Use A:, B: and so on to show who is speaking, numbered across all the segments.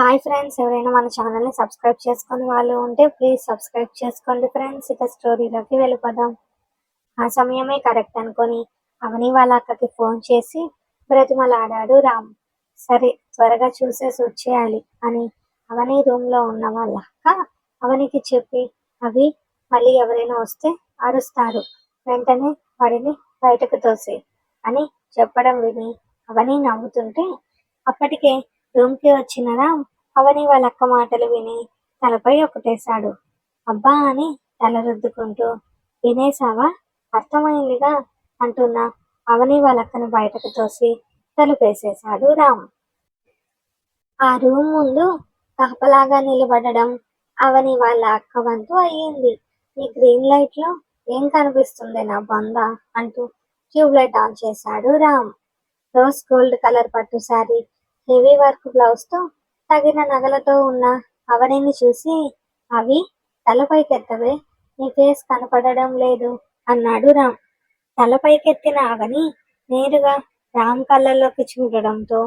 A: Hi friends ఎవరైనా మన ఛానల్ని సబ్స్క్రైబ్ చేసుకుని వాళ్ళు ఉంటే ప్లీజ్ సబ్స్క్రైబ్ చేసుకోండి ఫ్రెండ్స్ ఇక స్టోరీలోకి వెళ్ళిపోదాం. ఆ సమయమే కరెక్ట్ అనుకొని అవని వాళ్ళ అక్కకి ఫోన్ చేసి బ్రతిమలాడాడు రామ్. సరే త్వరగా చూసేసి వచ్చేయాలి అని అవని రూమ్లో ఉన్న వాళ్ళ అక్క అవనికి చెప్పి అవి మళ్ళీ ఎవరైనా వస్తే అరుస్తారు. వెంటనే వాడిని బయటకు తోసే అని చెప్పడం విని అవని నవ్వుతుంటే అప్పటికే రూమ్కి వచ్చిన రామ్ అవని వాళ్ళ అక్క మాటలు విని తలపై ఒకటేశాడు. అబ్బా అని తల రుద్దుకుంటూ వినేసావా అర్థమైందిగా? అంటున్న. అవని వాళ్ళ అక్కని బయటకు తోసి తలుపేసేశాడు రామ్. ఆ రూమ్ ముందు కాపలాగా నిలబడడం అవని వాళ్ళ అక్క వంతు అయ్యింది. ఈ గ్రీన్ లైట్లో ఏం కనిపిస్తుంది నా బంద? అంటూ ట్యూబ్ లైట్ ఆన్ చేశాడు రామ్. రోజ్ గోల్డ్ కలర్ పట్టు హెవీ వర్క్ బ్లౌజ్తో తగిన నగలతో ఉన్న అవనిని చూసి అవి తలపైకెత్తవే నీ ఫేస్ కనపడడం లేదు అన్నాడు రామ్. తలపైకెత్తిన అవని నేరుగా రామ్ కళ్ళల్లోకి చూడడంతో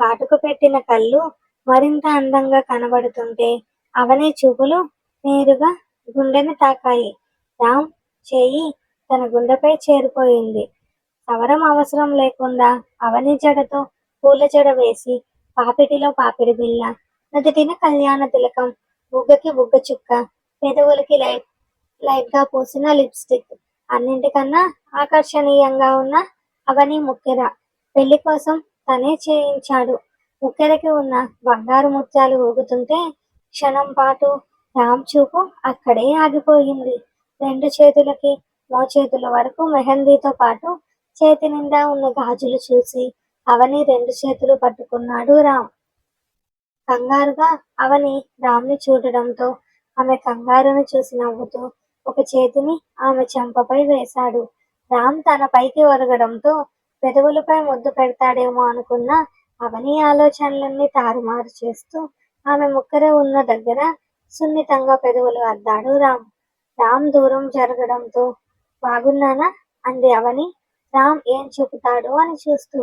A: కాటుకు పెట్టిన కళ్ళు మరింత అందంగా కనబడుతుంటే అవని చూపులు నేరుగా గుండెని తాకాయి. రామ్ చేయి తన గుండెపై చేరిపోయింది. సవరం అవసరం లేకుండా అవని జడతో పూల జడ వేసి పాపిటిలో పాపిడి బిళ్ళ నుదుటిన కళ్యాణ తిలకం. బుగ్గకి బుగ్గ చుక్క. పెదవులకి లైట్ లైట్గా పూసిన లిప్స్టిక్. అన్నింటికన్నా ఆకర్షణీయంగా ఉన్న అవని ముక్కెర. పెళ్ళి కోసం తనే చేయించాడు. ముక్కెరకి ఉన్న బంగారు ముత్యాలు ఊగుతుంటే క్షణం పాటు రామ్ చూపు అక్కడే ఆగిపోయింది. రెండు చేతులకి మోచేతుల వరకు మెహందీతో పాటు చేతి నిండా ఉన్న గాజులు చూసి అవని రెండు చేతులు పట్టుకున్నాడు రామ్. కంగారుగా అవని రామ్ని చూడడంతో ఆమె కంగారును చూసి నవ్వుతూ ఒక చేతిని ఆమె చెంపపై వేశాడు. రామ్ తన పైకి ఒరగడంతో పెదవులపై ముద్దు పెడతాడేమో అనుకున్న అవని ఆలోచనలన్నీ తారుమారు చేస్తూ ఆమె ముక్కర ఉన్న దగ్గర సున్నితంగా పెదవులు అద్దాడు రామ్. రామ్ దూరం జరగడంతో బాగున్నానా? అంది అవని. రామ్ ఏం చెబుతాడు అని చూస్తూ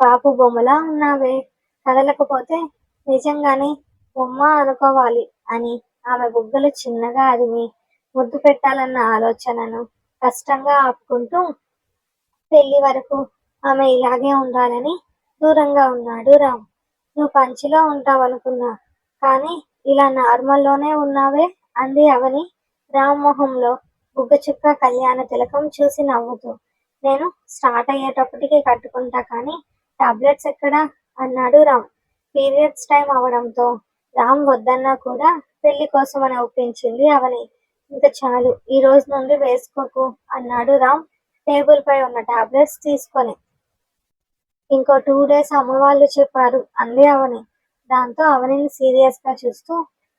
A: పాపు బొమ్మలా ఉన్నావే? కదలకపోతే నిజంగానే బొమ్మ అనుకోవాలి అని ఆమె బుగ్గలు చిన్నగా అదిమి ముద్దు పెట్టాలన్న ఆలోచనను కష్టంగా ఆపుకుంటూ పెళ్ళి వరకు ఆమె ఇలాగే ఉండాలని దూరంగా ఉన్నాడు రామ్. నువ్వు పంచిలో ఉంటావనుకున్నా కానీ ఇలా నార్మల్లోనే ఉన్నావే అంది అవని రామ్ మొహంలో బుగ్గ చుక్క కళ్యాణ తిలకం చూసి నవ్వుతూ. నేను స్టార్ట్ అయ్యేటప్పటికి కట్టుకుంటా కానీ టాబ్లెట్స్ ఎక్కడ? అన్నాడు రామ్. పీరియడ్స్ టైం అవడంతో రామ్ వద్దన్నా కూడా పెళ్ళి కోసం అని ఒప్పించింది అవని. ఇంకా చాలు ఈ రోజు నుండి వేసుకోకు అన్నాడు రామ్ టేబుల్ పై ఉన్న టాబ్లెట్స్ తీసుకొని. ఇంకో టూ డేస్ అమ్మ వాళ్ళు చెప్పారు అంది అవని. దాంతో అవనిని సీరియస్గా చూస్తూ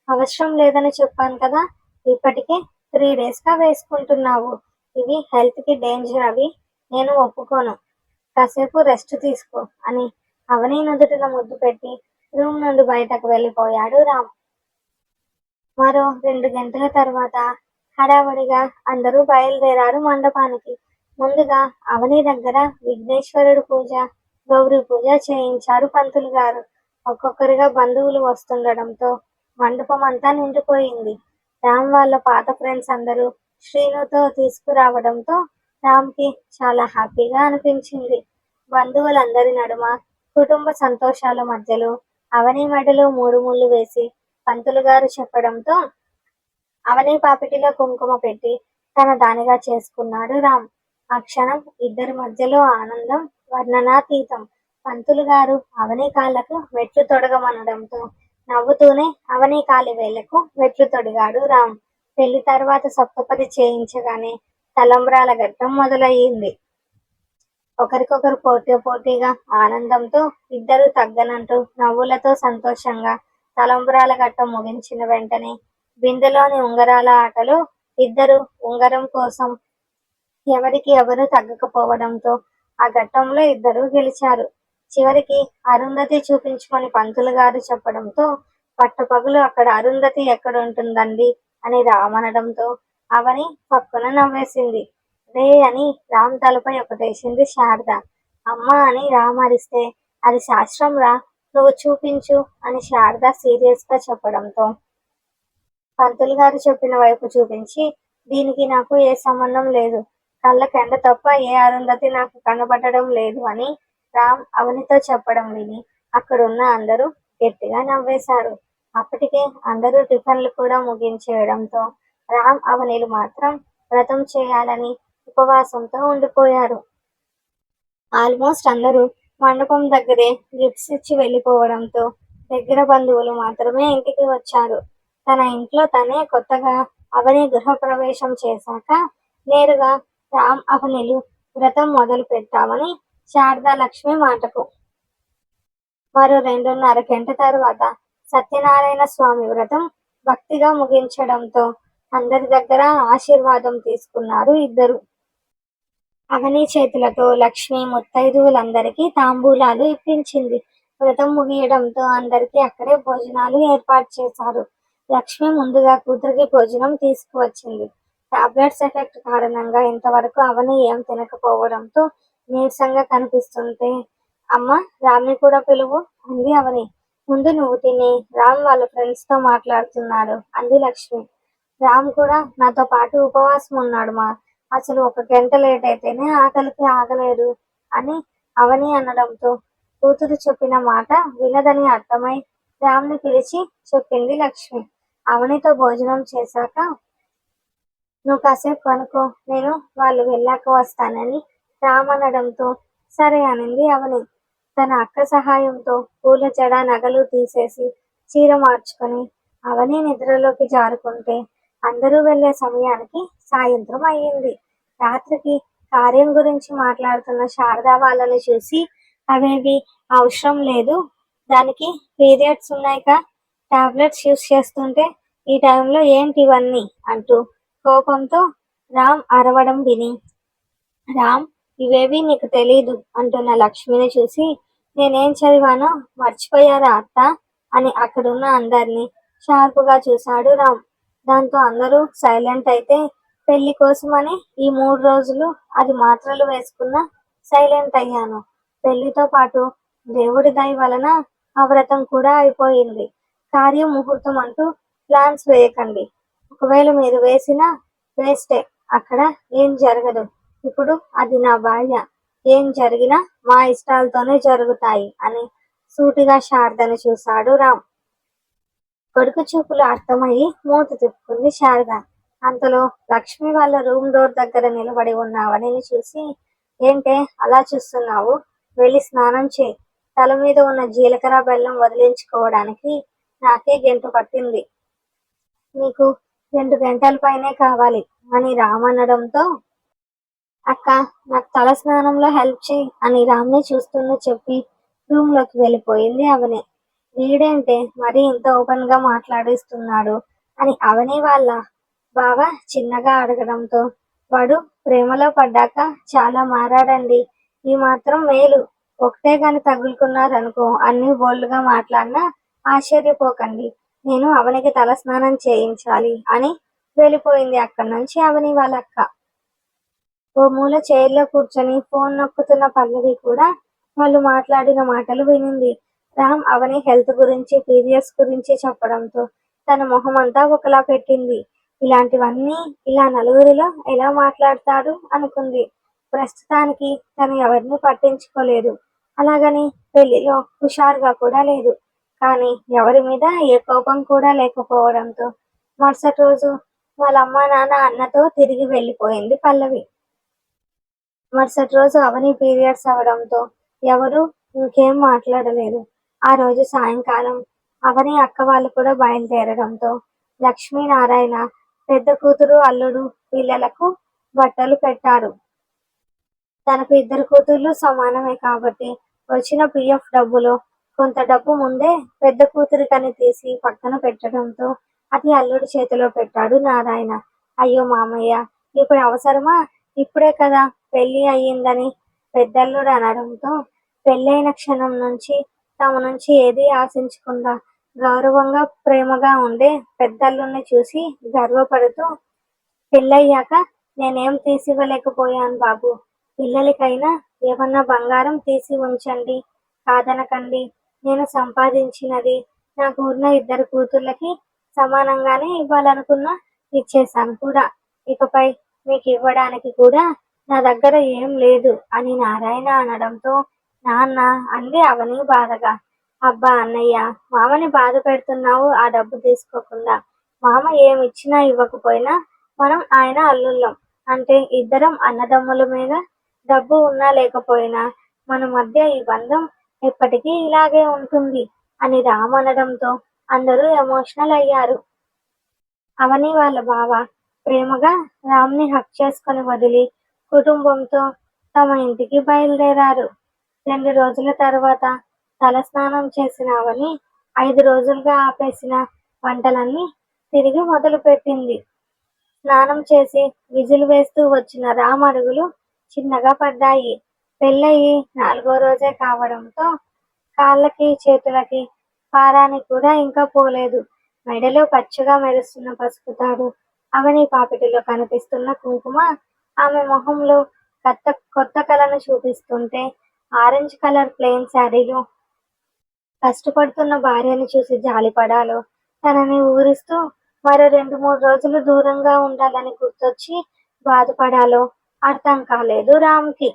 A: అవసరం లేదని చెప్పాను కదా ఇప్పటికే త్రీ డేస్గా వేసుకుంటున్నావు. ఇవి హెల్త్కి డేంజర్ అవి. నేను ఒప్పుకోను. కాసేపు రెస్ట్ తీసుకో అని అవని నుదుటిన ముద్దు పెట్టి రూమ్ నుండి బయటకు వెళ్ళిపోయాడు రామ్. మరో రెండు గంటల తర్వాత హడావడిగా అందరూ బయలుదేరారు మండపానికి. ముందుగా అవని దగ్గర విఘ్నేశ్వరుడు పూజ గౌరీ పూజ చేయించారు పంతులు గారు. ఒక్కొక్కరిగా బంధువులు వస్తుండడంతో మండపం అంతా నిండిపోయింది. రామ్ వాళ్ళ పాత ఫ్రెండ్స్ అందరూ శ్రీనుతో తీసుకురావడంతో రామ్కి చాలా హ్యాపీగా అనిపించింది. బంధువులందరి నడుమ కుటుంబ సంతోషాల మధ్యలో అవని మెడలో మూడు ముళ్ళు వేసి పంతులు గారు చెప్పడంతో అవని పాపిటిలో కుంకుమ పెట్టి తన దానిగా చేసుకున్నాడు రామ్. ఆ క్షణం ఇద్దరి మధ్యలో ఆనందం వర్ణనాతీతం. పంతులు గారు అవని కాళ్ళకు మెట్లు తొడగమనడంతో నవ్వుతూనే అవని కాలి వేళ్ళకు మెట్లు తొడిగాడు రామ్. పెళ్ళి తర్వాత సప్తపది చేయించగానే తలంబ్రాల ఘట్టం మొదలయ్యింది. ఒకరికొకరు పోటీ పోటీగా ఆనందంతో ఇద్దరు తగ్గనంటూ నవ్వులతో సంతోషంగా తలంబ్రాల ఘట్టం ముగించిన వెంటనే బిందెలోని ఉంగరాల ఆటలో ఇద్దరు ఉంగరం కోసం ఎవరికి ఎవరు తగ్గకపోవడంతో ఆ ఘట్టంలో ఇద్దరు గెలిచారు. చివరికి అరుంధతి చూపించుకొని పంతులు గారు చెప్పడంతో పట్టపగులు అక్కడ అరుంధతి ఎక్కడ ఉంటుందండి అని రామనడంతో అవని పక్కన నవ్వేసింది. రే అని రామ్ తలపై ఒకటేసింది శారద. అమ్మ అని రామ్ అరిస్తే అది శాస్త్రం రా నువ్వు చూపించు అని శారద సీరియస్గా చెప్పడంతో. పంతులు గారు చెప్పిన వైపు చూపించి దీనికి నాకు ఏ సంబంధం లేదు. కళ్ళ కెండ తప్ప ఏ అరుంధతి నాకు కనబడడం లేదు అని రామ్ అవనితో చెప్పడం విని అక్కడున్న అందరూ గట్టిగా నవ్వేశారు. అప్పటికే అందరూ టిఫిన్లు కూడా ముగించేయడంతో రామ్ అవనిలు మాత్రం వ్రతం చేయాలని ఉపవాసంతో ఉండిపోయారు. ఆల్మోస్ట్ అందరూ మండపం దగ్గరే గిఫ్ట్స్ ఇచ్చి వెళ్ళిపోవడంతో దగ్గర బంధువులు మాత్రమే ఇంటికి వచ్చారు. తన ఇంట్లో తనే కొత్తగా అవని గృహప్రవేశం చేశాక నేరుగా రామ్ అవనిలు వ్రతం మొదలు పెట్టామని శారదా లక్ష్మి మాటకు. మరో రెండున్నర గంట తర్వాత సత్యనారాయణ స్వామి వ్రతం భక్తిగా ముగించడంతో అందరి దగ్గర ఆశీర్వాదం తీసుకున్నారు ఇద్దరు. అవని చేతులతో లక్ష్మి ముత్తైదువులందరికీ తాంబూలాలు ఇప్పించింది. వ్రతం ముగియడంతో అందరికీ అక్కడే భోజనాలు ఏర్పాటు చేశారు. లక్ష్మి ముందుగా కూతురికి భోజనం తీసుకువచ్చింది. టాబ్లెట్స్ ఎఫెక్ట్ కారణంగా ఇంతవరకు అవని ఏం తినకపోవడంతో నీరసంగా కనిపిస్తుంటే అమ్మ రామ్ని కూడా పిలువు అంది అవని. ముందు నువ్వు తిని రామ్ వాళ్ళ ఫ్రెండ్స్తో మాట్లాడుతున్నాడు అంది లక్ష్మి. రామ్ కూడా నాతో పాటు ఉపవాసం ఉన్నాడు మా. అసలు ఒక గంట లేట్ అయితేనే ఆకలికి ఆగలేడు అని అవని అనడంతో కూతురు చెప్పిన మాట వినదని అర్థమై రామ్ని పిలిచి చెప్పింది లక్ష్మి. అవనితో భోజనం చేశాక నువ్వు కాసేపు కనుకో నేను వాళ్ళు వెళ్ళాక వస్తానని రామ్ అనడంతో సరే అనింది అవని. తన అక్క సహాయంతో పూల జడ నగలు తీసేసి చీర మార్చుకొని అవని నిద్రలోకి జారుకుంటే అందరూ వెళ్ళే సమయానికి సాయంత్రం అయ్యింది. రాత్రికి కార్యం గురించి మాట్లాడుతున్న శారదా వాళ్ళని చూసి అవేవి? అవసరం లేదు. దానికి పీరియడ్స్ ఉన్నాయిక టాబ్లెట్స్ యూస్ చేస్తుంటే ఈ టైంలో ఏంటి ఇవన్నీ? అంటూ కోపంతో రామ్ అరవడం విని. రామ్ ఇవేవి నీకు తెలీదు అంటున్న లక్ష్మిని చూసి నేనేం చదివానో మర్చిపోయారా అత్త? అని అక్కడున్న అందరినీ షార్పుగా చూశాడు రామ్. దాంతో అందరూ సైలెంట్ అయితే పెళ్ళి కోసమని ఈ మూడు రోజులు అది మాత్రలు వేసుకున్న సైలెంట్ అయ్యాను. పెళ్ళితో పాటు దేవుడి దయ వలన ఆ వ్రతం కూడా అయిపోయింది. కార్యం ముహూర్తం అంటూ ప్లాన్స్ వేయకండి. ఒకవేళ మీరు వేసినా వేస్టే అక్కడ ఏం జరగదు. ఇప్పుడు అది నా భార్య ఏం జరిగినా మా ఇష్టాలతోనే జరుగుతాయి అని సూటిగా శారదను చూశాడు రామ్. కొడుకు చూపులు అర్థమయ్యి మూత తిప్పుకుంది శారద. అంతలో లక్ష్మి వాళ్ళ రూమ్ డోర్ దగ్గర నిలబడి ఉన్న అవనిని చూసి ఏంటే అలా చూస్తున్నావు? వెళ్ళి స్నానం చేయి. తల మీద ఉన్న జీలకర్ర బెల్లం వదిలించుకోవడానికి నాకే గంట పట్టింది. నీకు రెండు గంటల పైనే కావాలి అని రామ్ అనడంతో అక్క నాకు తల స్నానంలో హెల్ప్ చేయి అని రామ్ని చూస్తున్న చెప్పి రూమ్లోకి వెళ్ళిపోయింది అవని. వీడేంటే మరీ ఇంత ఓపెన్గా మాట్లాడిస్తున్నాడు అని అవని వాళ్ళ బావ చిన్నగా అడగడంతో వాడు ప్రేమలో పడ్డాక చాలా మారాడండి. ఈ మాత్రం మేలు. ఒకటే గాని తగులుకున్నారనుకో అన్ని బోల్డ్గా మాట్లాడినా ఆశ్చర్యపోకండి. నేను అవనికి తల స్నానం చేయించాలి అని వెళ్ళిపోయింది అక్కడి నుంచి అవని వాళ్ళ అక్క. ఓ మూల చైర్లో కూర్చొని ఫోన్ నొక్కుతున్న పల్లవి కూడా వాళ్ళు మాట్లాడిన మాటలు వినింది. రామ్ అవని హెల్త్ గురించి పీరియడ్స్ గురించి చెప్పడంతో తన మొహం అంతా ఒకలా పెట్టింది. ఇలాంటివన్నీ ఇలా నలుగురిలో ఎలా మాట్లాడతాడు అనుకుంది. ప్రస్తుతానికి తను ఎవరిని పట్టించుకోలేదు. అలాగని పెళ్ళిలో హుషారుగా కూడా లేదు. కానీ ఎవరి మీద ఏ కోపం కూడా లేకపోవడంతో మరుసటి రోజు వాళ్ళ అమ్మ నాన్న అన్నతో తిరిగి వెళ్ళిపోయింది పల్లవి. మరుసటి రోజు అవని పీరియడ్స్ అవడంతో ఎవరు ఇంకేం మాట్లాడలేదు. ఆ రోజు సాయంకాలం అవని అక్క వాళ్ళు కూడా బయలుదేరడంతో లక్ష్మీనారాయణ పెద్ద కూతురు అల్లుడు పిల్లలకు బట్టలు పెట్టారు. తనకు ఇద్దరు కూతుర్లు సమానమే కాబట్టి వచ్చిన పిఎఫ్ డబ్బులో కొంత డబ్బు ముందే పెద్ద కూతురికని తీసి పక్కన పెట్టడంతో అది అల్లుడి చేతిలో పెట్టాడు నారాయణ. అయ్యో మామయ్య ఇప్పుడు అవసరమా? ఇప్పుడే కదా పెళ్ళి అయ్యిందని పెద్దల్లుడు అనడంతో పెళ్ళైన క్షణం నుంచి తమ నుంచి ఏది ఆశించకుండా గౌరవంగా ప్రేమగా ఉండే పెద్దల్లుని చూసి గర్వపడుతూ పెళ్ళయ్యాక నేనేం తీసివ్వలేకపోయాను బాబు. పిల్లలకైనా ఏమన్నా బంగారం తీసి ఉంచండి కాదనకండి. నేను సంపాదించినది నాకు ఉన్న ఇద్దరు కూతుర్లకి సమానంగానే ఇవ్వాలనుకున్నా ఇచ్చేసాను కూడా. ఇకపై మీకు ఇవ్వడానికి కూడా నా దగ్గర ఏం లేదు అని నారాయణ అనడంతో నాన్న అంది అవని బాధగా. అబ్బా అన్నయ్య మామని బాధ పెడుతున్నావు ఆ డబ్బు తీసుకోకుండా. మామ ఏమిచ్చినా ఇవ్వకపోయినా మనం ఆయన అల్లుళ్ళం. అంటే ఇద్దరం అన్నదమ్ముల మీద డబ్బు ఉన్నా లేకపోయినా మన మధ్య ఈ బంధం ఎప్పటికీ ఇలాగే ఉంటుంది అని రామ్ అనడంతో అందరూ ఎమోషనల్ అయ్యారు. అవని వాళ్ళ బావ ప్రేమగా రామ్ని హక్ చేసుకొని వదిలి కుటుంబంతో తమ ఇంటికి బయలుదేరారు. రెండు రోజుల తర్వాత తలస్నానం చేసినావని ఐదు రోజులుగా ఆపేసిన వంటలన్నీ తిరిగి మొదలుపెట్టింది. స్నానం చేసి విజులు వేస్తూ వచ్చిన రామ్ అడుగులు చిన్నగా పడ్డాయి. పెళ్ళయి నాలుగో రోజే కావడంతో కాళ్ళకి చేతులకి పారాని కూడా ఇంకా పోలేదు. మెడలో పచ్చగా మెరుస్తున్న పసుపు తాడు అవని పాపిటిలో కనిపిస్తున్న కుంకుమ ఆమె మొహంలో కొత్త కొత్త కళను చూపిస్తుంటే ఆరెంజ్ కలర్ ప్లెయిన్ శారీలు. కష్టపడుతున్న భార్యని చూసి జాలిపడాలు. తనని ఊరిస్తూ మరో రెండు మూడు రోజులు దూరంగా ఉండాలని గుర్తొచ్చి బాధపడాలో. అర్థం కాలేదు రామ్కి.